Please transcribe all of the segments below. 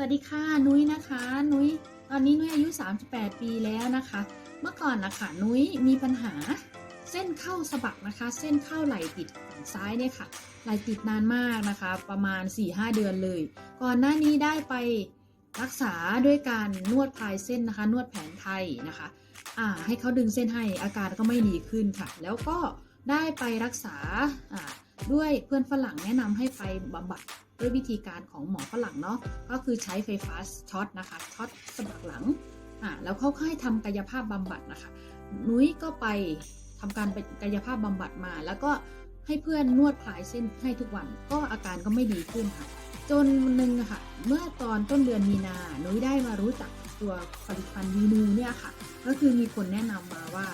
สวัสดีค่ะ นุ้ยนะคะ นุ้ย ตอนนี้นุ้ยอายุ 38 ปีแล้วนะคะ เมื่อก่อนนะคะนุ้ยมีปัญหาเส้นเข้าสะบักนะคะ เส้นเข้าไหล่ติดฝั่งซ้ายเนี่ยค่ะ ไหล่ติดนานมากนะคะ ประมาณ 4-5 เดือนเลย ก่อนหน้านี้ได้ไปรักษาด้วยการนวดคลายเส้นนะคะ นวดแผนไทยนะคะ อ่า ให้เขาดึงเส้นให้อาการก็ไม่ดีขึ้นค่ะ แล้วก็ได้ไปรักษา อ่า ด้วยเพื่อนฝรั่งแนะนำให้ไปบำบัดด้วยวิธีการของหมอฝรั่งเนาะก็คือใช้ไฟฟ้าช็อตนะคะช็อตสะบักหลังอ่าแล้วเขาก็ให้ทำกายภาพบำบัดนะคะ นุ้ยก็ไปทำการไปกายภาพบำบัดมา แล้วก็ให้เพื่อนนวดคลายเส้นให้ทุกวัน ก็อาการก็ไม่ดีขึ้นค่ะ จนวันหนึ่งอะค่ะ เมื่อตอนต้นเดือนมีนานุ้ยได้มารู้จักตัวผลิตภัณฑ์วีนูเนี่ยค่ะ ก็คือมีคนแนะนำมาว่า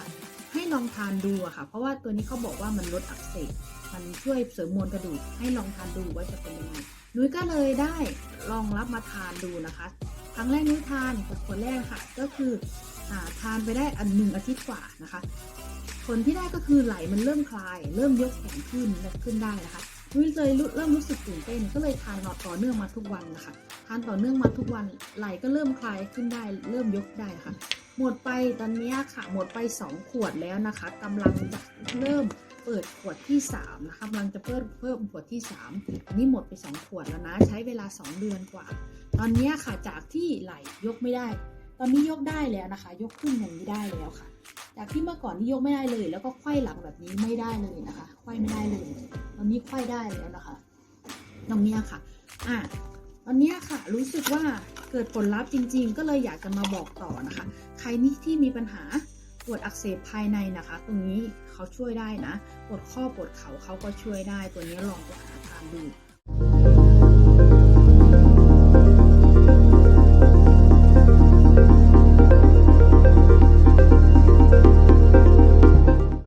ให้ลองทานดูอะค่ะ เพราะว่าตัวนี้เขาบอกว่ามันลดอักเสบมันช่วยเสริมมวลกระดูกให้ลองทานดูว่าจะเป็นยังไงนุ้ยก็เลยได้ลองรับมาทานดูนะคะ ครั้งแรกนุ้ยทานกดคนแรกค่ะ ก็คืออทานไปได้อันหนึ่งอาทิตย์กว่านะคะ ผลที่ได้ก็คือไหลมันเริ่มคลาย เริ่มยกแขนขึ้นขึ้นได้นะคะนุ้ยเลยเริ่มรู้สึกตื่นเต้น ก็เลยทานต่อเนื่องมาทุกวันนะคะ ทานต่อเนื่องมาทุกวันไหลก็เริ่มคลายขึ้นได้ เริ่มยกได้ค่ะ หมดไปตอนนี้ค่ะหมดไป 2 ขวดแล้วนะคะกำลังจะเริ่มเปิดขวดที่3นะคะกำลังจะเพิ่มเพิ่มขวดที่ 3 อันนี้หมดไป 2 ขวดแล้วนะใช้เวลา 2 เดือนกว่า ตอนนี้ค่ะจากที่ไหลยกไม่ได้ ตอนนี้ยกได้แล้วนะคะ ยกขึ้นอย่างนี้ได้แล้วค่ะ จากที่เมื่อก่อนที่ยกไม่ได้เลย แล้วก็ไขว้หลังแบบนี้ไม่ได้เลยนะคะไขว้ไม่ได้เลย ตอนนี้ไขว้ได้แล้วนะคะตรงนี้ค่ะอะตอนนี้ค่ะรู้สึกว่า เกิดผลลัพธ์จริง ๆ ก็เลยอยากจะมาบอกต่อนะคะ ใครนี่ที่มีปัญหาปวดอักเสบภายในนะคะ ตรงนี้เขาช่วยได้นะ ปวดข้อปวดเข่าเขาก็ช่วยได้ ตัวนี้ลองไปหาทานดู